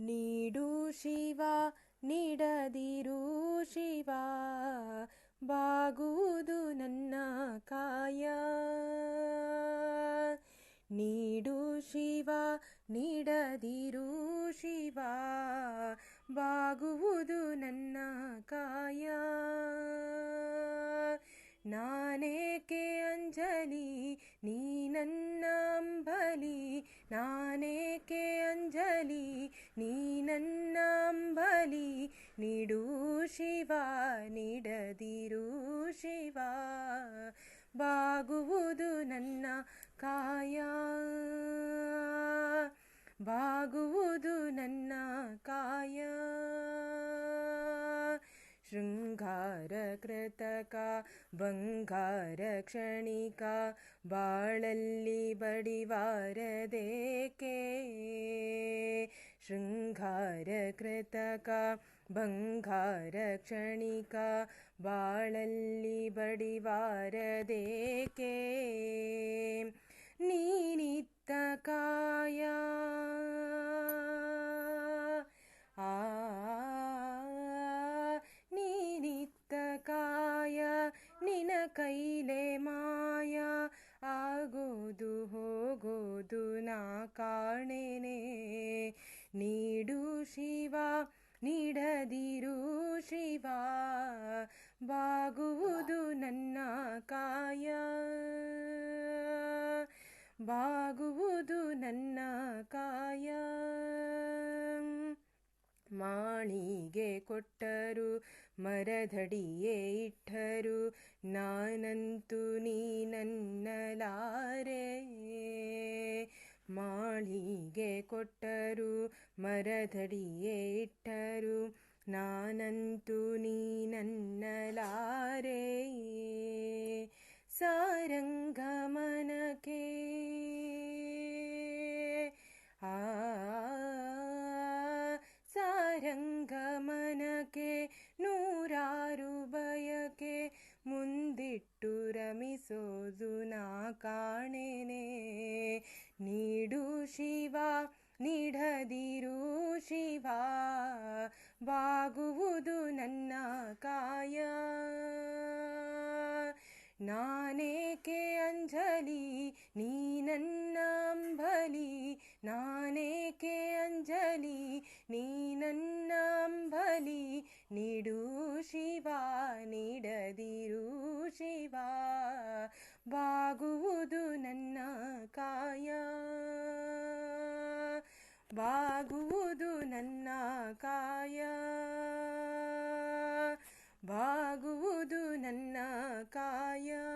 ನೀಡು ಶಿವ, ನೀಡದಿರು ಶಿವ, ಬಾಗುವುದು ನನ್ನ ಕಾಯ. ನೀಡು ಶಿವ, ನೀಡದಿರು ಶಿವ, ಬಾಗುವುದು ನನ್ನ ಕಾಯ. ನಾನೇಕೆ ಅಂಜಲಿ ನೀಡು ಶಿವ, ನೀಡದಿರು ಶಿವ. ಬಾಗುವುದು ನನ್ನ ಕಾಯ. ಬಾಗುವುದು ನನ್ನ ಕಾಯ. ಶೃಂಗಾರ ಕೃತಕ, ಬಂಗಾರ ಕ್ಷಣಿಕ, ಬಾಳಲ್ಲಿ ಬಡಿವಾರದೇಕೆ? शृङ्गारकृतका कृतक बङ्गार क्षणका बाळि ನೀಡು ಶಿವ, ನೀಡದಿರು ಶಿವ, ಬಾಗುವುದು ನನ್ನ ಕಾಯ. ಬಾಗುವುದು ನನ್ನ ಕಾಯ. ಮಾಣಿಗೆ ಕೊಟ್ಟರು, ಮರದಡಿಯೇ ಇಟ್ಟರು, ನಾನಂತೂ ನೀ ನನ್ನಲಾರೆ ಮಾಳಿಗೆ ಕೊಟ್ಟರು, ಮರದಡಿಯೇ ಇಟ್ಟರು. ನಾನಂತೂ ನೀ ನನ್ನಲಾರೆ ಸಾರಂಗಮನಕ್ಕೆ. ಆ, ಸಾರಂಗಮನಕ್ಕೆ, ನೂರಾರು ಬಯಕೆ. ಮುಂದಿಟ್ಟು ರಮಿಸೋದು ನಾ ಕಾಣೆನೆ. ನೀಡು ಶಿವ, ನೀಡದಿರು ಶಿವ, ಬಾಗುವುದು ನನ್ನ ಕಾಯ. ನಾನೇಕೆ ಅಂಜಲಿ, ನೀ ನಾನೇಕೆ ಅಂಜಲಿ, ನೀ ನನ್ನ ನೀಡು ಶಿವ ಕಾಯ. ಬಾಗುವುದು ನನ್ನ ಕಾಯ. ಬಾಗುವುದು ನನ್ನ ಕಾಯ.